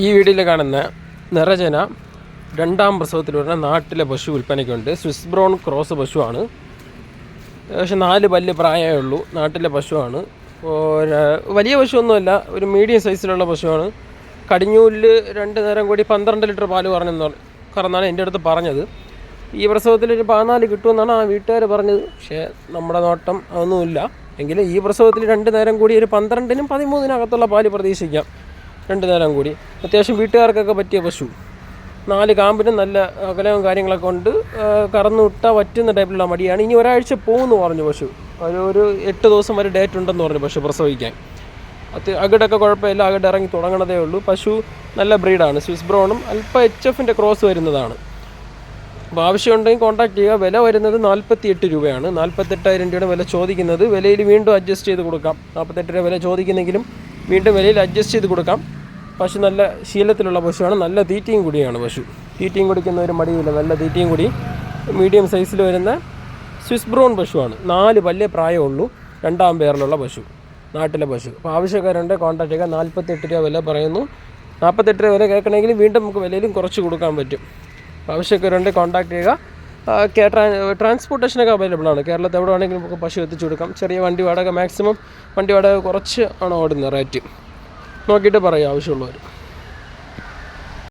ഈ വീഡിയോയിൽ കാണുന്ന നിറജന രണ്ടാം പ്രസവത്തിൽ വരുന്ന നാട്ടിലെ പശു വിൽപ്പനയ്ക്കുണ്ട്. സ്വിസ് ബ്രൗൺ ക്രോസ് പശുവാണ്. ഏകദേശം നാല് പല്ല് പ്രായമേ ഉള്ളൂ. നാട്ടിലെ പശുവാണ്. വലിയ പശുവൊന്നുമല്ല ഒരു മീഡിയം സൈസിലുള്ള പശുവാണ്. കടിഞ്ഞൂലിൽ രണ്ട് നേരം കൂടി പന്ത്രണ്ട് ലിറ്റർ പാൽ പറഞ്ഞെന്ന് പറ- കറന്നാണ് എന്റെ അടുത്ത് പറഞ്ഞത്. ഈ പ്രസവത്തിൽ ഒരു പതിനാല് കിട്ടുമെന്നാണ് ആ വീട്ടുകാർ പറഞ്ഞത്. പക്ഷേ നമ്മുടെ നോട്ടം അതൊന്നുമില്ല. എങ്കിലും ഈ പ്രസവത്തിൽ രണ്ട് നേരം കൂടി ഒരു പന്ത്രണ്ടിനും പതിമൂന്നിനകത്തുള്ള പാൽ പ്രതീക്ഷിക്കാം. രണ്ട് നേരം കൂടി. അത്യാവശ്യം വീട്ടുകാർക്കൊക്കെ പറ്റിയ പശു. നാല് കാമ്പിനും നല്ല അകലവും കാര്യങ്ങളൊക്കെ ഉണ്ട്. കറന്നു വിട്ടാൽ പറ്റുന്ന ടൈപ്പിലുള്ള മടിയാണ്. ഇനി ഒരാഴ്ച പോകുമെന്ന് പറഞ്ഞു പശു. ഒരു ഒരു എട്ട് ദിവസം വരെ ഡേറ്റ് ഉണ്ടെന്ന് പറഞ്ഞു പശു പ്രസവിക്കാൻ. അത് അകിടൊക്കെ കുഴപ്പമില്ല. അകിട് ഇറങ്ങി തുടങ്ങണതേ ഉള്ളൂ. പശു നല്ല ബ്രീഡാണ്. സ്വിസ് ബ്രൗണും അല്പം എച്ച് എഫിന്റെ ക്രോസ് വരുന്നതാണ്. അപ്പോൾ ആവശ്യമുണ്ടെങ്കിൽ കോൺടാക്ട് ചെയ്യുക. വില വരുന്നത് നാൽപ്പത്തി എട്ട് രൂപയാണ്. നാൽപ്പത്തെട്ടായിരം രൂപയുടെ വില ചോദിക്കുന്നത്. വിലയിൽ വീണ്ടും അഡ്ജസ്റ്റ് ചെയ്ത് കൊടുക്കാം. നാൽപ്പത്തെട്ട് രൂപ വില ചോദിക്കുന്നെങ്കിലും വീണ്ടും വിലയിൽ അഡ്ജസ്റ്റ് ചെയ്ത് കൊടുക്കാം. പശു നല്ല ശീലത്തിലുള്ള പശുവാണ്. നല്ല തീറ്റയും കൂടിയാണ് പശു. തീറ്റയും കുടിക്കുന്ന ഒരു മടിയില്ല. നല്ല തീറ്റയും കൂടി. മീഡിയം സൈസിൽ വരുന്ന സ്വിസ് ബ്രൗൺ പശുവാണ്. നാല് പല്ലേ പ്രായമുള്ളൂ. രണ്ടാം പേരിലുള്ള പശു. നാട്ടിലെ പശു. അപ്പോൾ ആവശ്യക്കാരുണ്ട് കോൺടാക്ട് ചെയ്യുക നാൽപ്പത്തെട്ട് രൂപ വില പറയുന്നു. നാൽപ്പത്തെട്ട് രൂപ വില കേൾക്കണമെങ്കിൽ വീണ്ടും നമുക്ക് വിലയിലും കുറച്ച് കൊടുക്കാൻ പറ്റും. ആവശ്യക്കാരുണ്ട് കോൺടാക്ട് ചെയ്യുക. ട്രാൻസ്പോർട്ടേഷനൊക്കെ അവൈലബിൾ ആണ്. കേരളത്തിൽ എവിടെ വേണമെങ്കിലും നമുക്ക് പശു എത്തിച്ചു കൊടുക്കാം. ചെറിയ വണ്ടി വാടക മാക്സിമം വണ്ടി വാടക കുറച്ച് ആണ് ഓടുന്നത് റേറ്റ് നോക്കിയിട്ട് പറയാം ആവശ്യമുള്ളവർ.